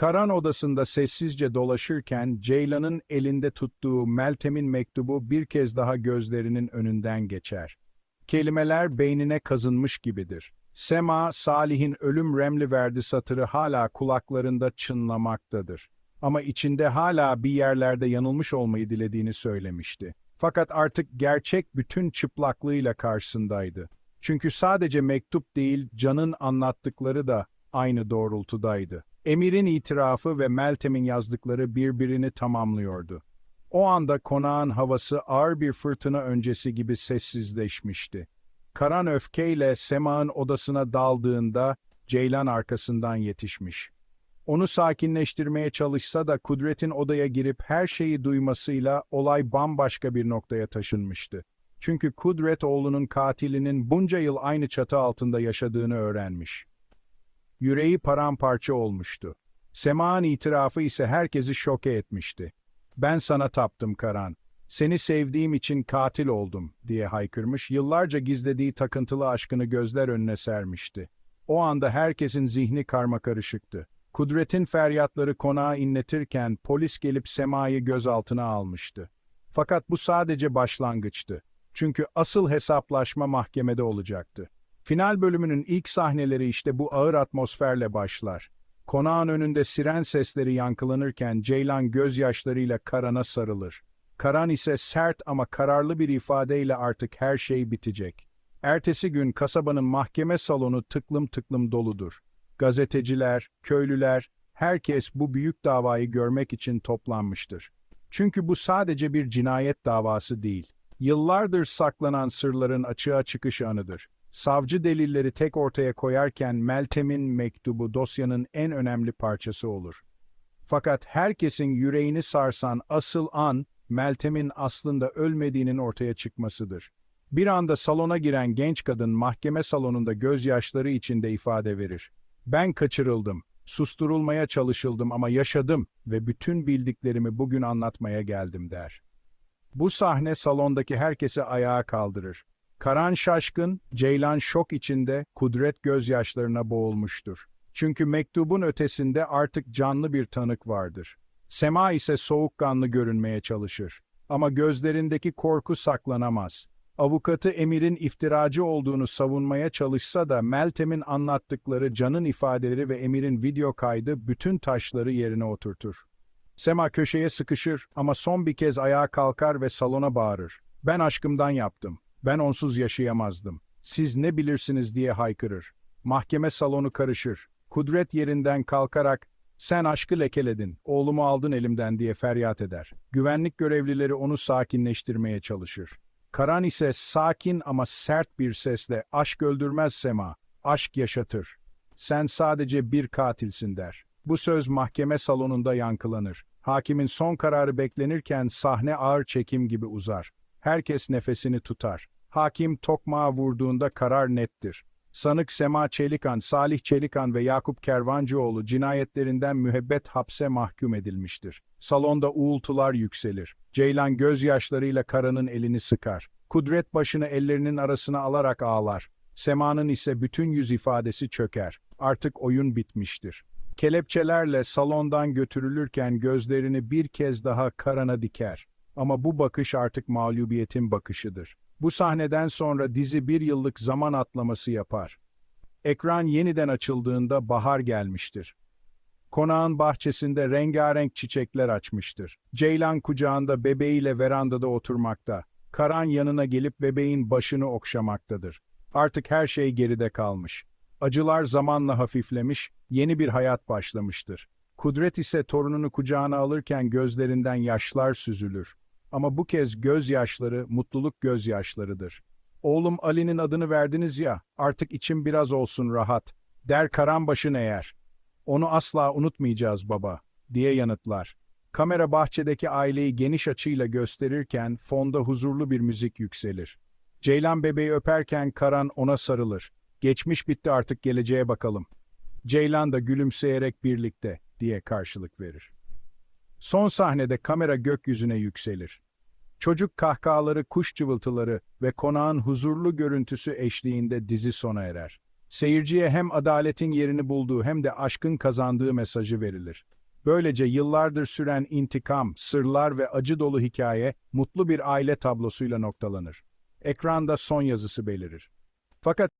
Karan odasında sessizce dolaşırken Ceylan'ın elinde tuttuğu Meltem'in mektubu bir kez daha gözlerinin önünden geçer. Kelimeler beynine kazınmış gibidir. Sema, Salih'in ölüm remli verdi satırı hala kulaklarında çınlamaktadır. Ama içinde hala bir yerlerde yanılmış olmayı dilediğini söylemişti. Fakat artık gerçek bütün çıplaklığıyla karşısındaydı. Çünkü sadece mektup değil, Can'ın anlattıkları da aynı doğrultudaydı. Emir'in itirafı ve Meltem'in yazdıkları birbirini tamamlıyordu. O anda konağın havası ağır bir fırtına öncesi gibi sessizleşmişti. Karan öfkeyle Sema'nın odasına daldığında Ceylan arkasından yetişmiş. Onu sakinleştirmeye çalışsa da Kudret'in odaya girip her şeyi duymasıyla olay bambaşka bir noktaya taşınmıştı. Çünkü Kudret oğlunun katilinin bunca yıl aynı çatı altında yaşadığını öğrenmiş. Yüreği paramparça olmuştu. Sema'nın itirafı ise herkesi şoke etmişti. Ben sana taptım Karan. Seni sevdiğim için katil oldum diye haykırmış, yıllarca gizlediği takıntılı aşkını gözler önüne sermişti. O anda herkesin zihni karmakarışıktı. Kudret'in feryatları konağı inletirken polis gelip Sema'yı gözaltına almıştı. Fakat bu sadece başlangıçtı. Çünkü asıl hesaplaşma mahkemede olacaktı. Final bölümünün ilk sahneleri işte bu ağır atmosferle başlar. Konağın önünde siren sesleri yankılanırken Ceylan gözyaşlarıyla Karan'a sarılır. Karan ise sert ama kararlı bir ifadeyle artık her şey bitecek. Ertesi gün kasabanın mahkeme salonu tıklım tıklım doludur. Gazeteciler, köylüler, herkes bu büyük davayı görmek için toplanmıştır. Çünkü bu sadece bir cinayet davası değil. Yıllardır saklanan sırların açığa çıkış anıdır. Savcı delilleri tek ortaya koyarken Meltem'in mektubu dosyanın en önemli parçası olur. Fakat herkesin yüreğini sarsan asıl an, Meltem'in aslında ölmediğinin ortaya çıkmasıdır. Bir anda salona giren genç kadın mahkeme salonunda gözyaşları içinde ifade verir. Ben kaçırıldım, susturulmaya çalışıldım ama yaşadım ve bütün bildiklerimi bugün anlatmaya geldim der. Bu sahne salondaki herkesi ayağa kaldırır. Karan şaşkın, Ceylan şok içinde, Kudret gözyaşlarına boğulmuştur. Çünkü mektubun ötesinde artık canlı bir tanık vardır. Sema ise soğukkanlı görünmeye çalışır. Ama gözlerindeki korku saklanamaz. Avukatı Emir'in iftiracı olduğunu savunmaya çalışsa da Meltem'in anlattıkları Can'ın ifadeleri ve Emir'in video kaydı bütün taşları yerine oturtur. Sema köşeye sıkışır ama son bir kez ayağa kalkar ve salona bağırır. Ben aşkımdan yaptım. Ben onsuz yaşayamazdım. Siz ne bilirsiniz diye haykırır. Mahkeme salonu karışır. Kudret yerinden kalkarak sen aşkı lekeledin, oğlumu aldın elimden diye feryat eder. Güvenlik görevlileri onu sakinleştirmeye çalışır. Karan ise sakin ama sert bir sesle aşk öldürmez Sema, aşk yaşatır. Sen sadece bir katilsin der. Bu söz mahkeme salonunda yankılanır. Hakimin son kararı beklenirken sahne ağır çekim gibi uzar. Herkes nefesini tutar. Hakim tokmağa vurduğunda karar nettir. Sanık Sema Çelikan, Salih Çelikan ve Yakup Kervancıoğlu cinayetlerinden müebbet hapse mahkum edilmiştir. Salonda uğultular yükselir. Ceylan gözyaşlarıyla Karan'ın elini sıkar. Kudret başını ellerinin arasına alarak ağlar. Sema'nın ise bütün yüz ifadesi çöker. Artık oyun bitmiştir. Kelepçelerle salondan götürülürken gözlerini bir kez daha Karan'a diker. Ama bu bakış artık mağlubiyetin bakışıdır. Bu sahneden sonra dizi bir yıllık zaman atlaması yapar. Ekran yeniden açıldığında bahar gelmiştir. Konağın bahçesinde rengarenk çiçekler açmıştır. Ceylan kucağında bebeğiyle verandada oturmakta. Karan yanına gelip bebeğin başını okşamaktadır. Artık her şey geride kalmış. Acılar zamanla hafiflemiş, yeni bir hayat başlamıştır. Kudret ise torununu kucağına alırken gözlerinden yaşlar süzülür. Ama bu kez gözyaşları mutluluk gözyaşlarıdır. Oğlum Ali'nin adını verdiniz ya, artık içim biraz olsun rahat. Der Karanbaşın eğer. Onu asla unutmayacağız baba, diye yanıtlar. Kamera bahçedeki aileyi geniş açıyla gösterirken fonda huzurlu bir müzik yükselir. Ceylan bebeği öperken Karan ona sarılır. Geçmiş bitti artık geleceğe bakalım. Ceylan da gülümseyerek birlikte diye karşılık verir. Son sahnede kamera gökyüzüne yükselir. Çocuk kahkahaları, kuş cıvıltıları ve konağın huzurlu görüntüsü eşliğinde dizi sona erer. Seyirciye hem adaletin yerini bulduğu hem de aşkın kazandığı mesajı verilir. Böylece yıllardır süren intikam, sırlar ve acı dolu hikaye mutlu bir aile tablosuyla noktalanır. Ekranda son yazısı belirir. Fakat